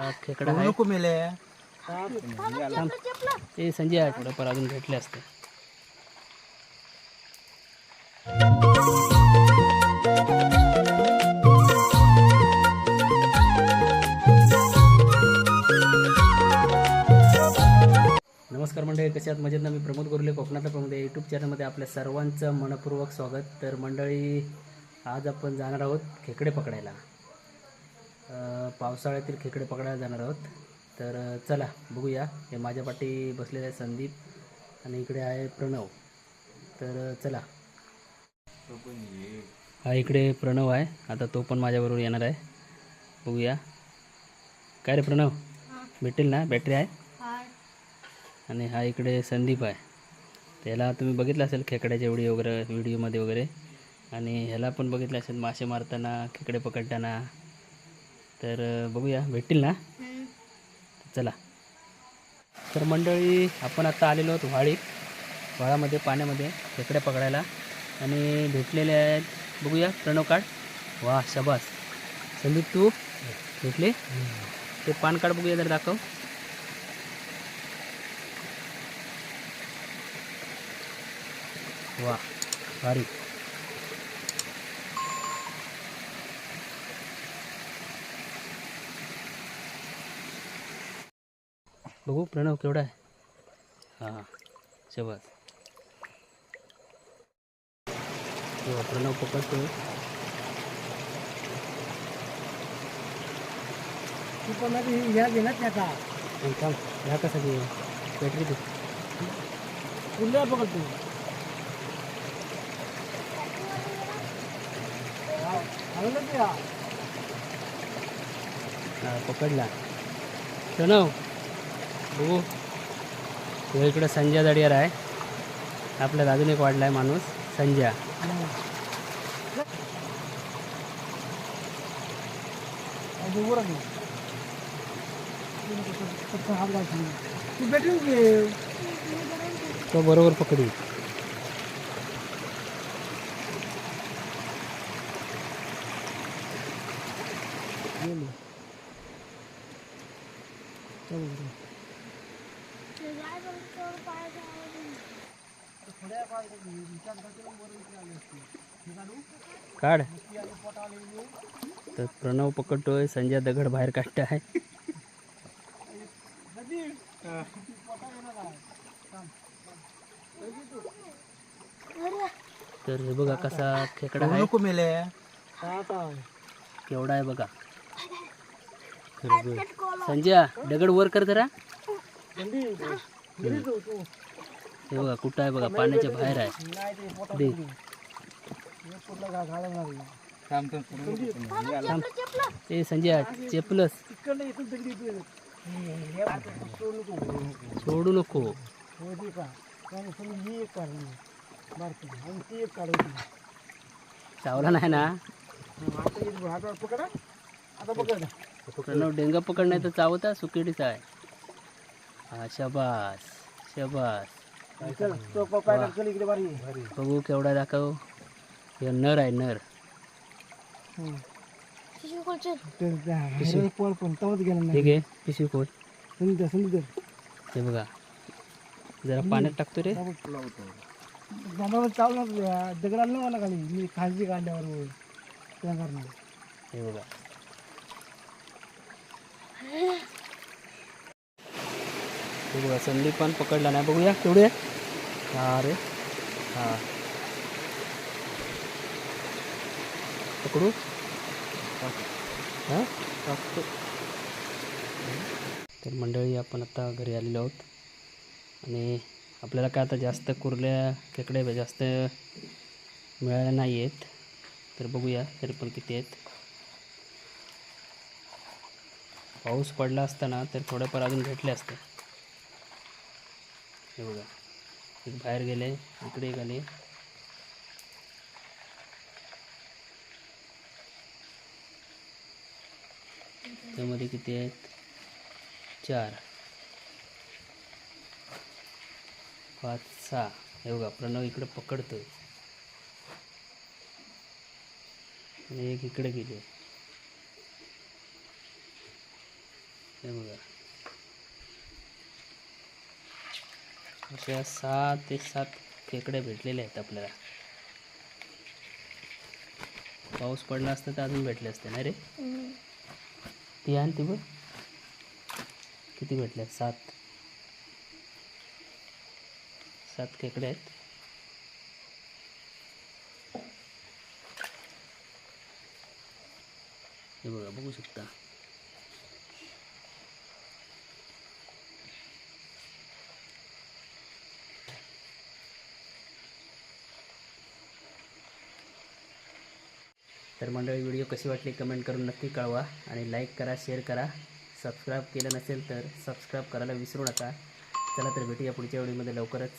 हा, खेकडा आहे नको मेले थांब. ते संजय आहे थोडंफार अजून भेटले असते. नमस्कार मंडळी कशात मजेत ना? मी प्रमोद गोरले कोकणातला प्रमोद या यूट्यूब चॅनलमध्ये आपल्या सर्वांचं मनपूर्वक स्वागत. तर मंडळी आज आपण जाणार आहोत खेकडे पकडायला. पावसाळ्यातील खेकडे पकडायला जाणार आहोत. तर चला बघूया. हे माझ्या पाठी बसलेले आहे संदीप आणि इकडे आहे प्रणव. तर चला. हा इकडे प्रणव आहे. आता तो पण माझ्याबरोबर येणार आहे. बघूया. काय रे प्रणव? भेटेल ना? बॅटरी आहे? आणि हा इकडे संदीप आहे. त्याला तुम्ही बघितलं असेल खेकड्याचे व्हिडिओ वगैरे व्हिडिओमध्ये वगैरे. आणि ह्याला पण बघितलं असेल मासे मारताना खेकडे पकडताना. तर बघूया भेटतील ना? चला. तर मंडळी आपण आता आलेलो आहोत व्हाळीत. व्हाळामध्ये पाण्यामध्ये खेकडे पकडायला. आणि भेटलेले आहेत बघूया प्रणव काढ वा शबास. संदीप तू? भेटले? ते पान कार्ड बघूया जर दाखव. वा भारी. बघू प्रणव केवढा आहे. हां शबास प्रणव पकडतो तू पण ह्या गेला त्याचा थांब ह्या कसा घे बॅटरी दे पुढल्या पकडतो हा, पकडला. प्रणव बघू. तो इकडं संजय दडियार आहे. आपल्यात अजून एक वाढला आहे माणूस संजय. तो बरोबर पकडी. काढ. तर प्रणव पकडतोय संजय दगड बाहेर काढते आहे तर हे बघा कसा खेकडा आहे. मेले. केवढा आहे बघा. संजय दगड वर कर जरा. हे बघा कुठं आहे बघा पाण्याच्या बाहेर आहे. दे. ए संजय चेपलस. सोडू नको. चावला नाही ना? पकडा. आता पकड. प्रणव डेंगा पकडण्याचं चावता सुकेडीचा आहे. हा शबास शबास. चल तो पकड चल इकडे बारी. बघू केवढा दाखव. हे नर आहे नर. पळ पण तवच गेला ठीक आहे पिशवी समजा हे बघा. जरा पाण्यात टाकतो रे. चावला दगडाला नाही मला खाली. मी खालची काढल्यावर करणार? हे बघा. बघूया. संदीप पण पकडला नाही. बघूया केवढे हा अरे हा. पकडू? हां? तर मंडळी आपण आता घरी आलेलो आहोत. आणि आपल्याला काय आता जास्त कुर्ल्या खेकडे जास्त मिळाल्या नाही आहेत. तर बघूया तरी पण किती आहेत. पाऊस पडला असताना तर थोडेफार अजून भेटले असते. हे बघा. एक बाहेर गेले इकडे एक आले. त्यामध्ये किती आहेत? चार. पाच सहा. हे बघा प्रणव इकडे पकडतोय. आणि एक इकडे गेले. हे बघा. अशा सहा ते सात खेकडे भेटलेले आहेत आपल्याला. पाऊस पडला असता तर अजून भेटले असते ना रे? ती आण ती बघ. किती भेटले आहेत? सात. सात खेकडे आहेत. हे बघा बघू शकता. तर मंडळी व्हिडिओ कशी वाटली कमेंट करून नक्की कळवा आणि लाईक करा शेअर करा. सबस्क्राईब केलं नसेल तर सबस्क्राईब करायला विसरू नका. चला तर भेटूया पुढच्या व्हिडिओमध्ये लवकरच.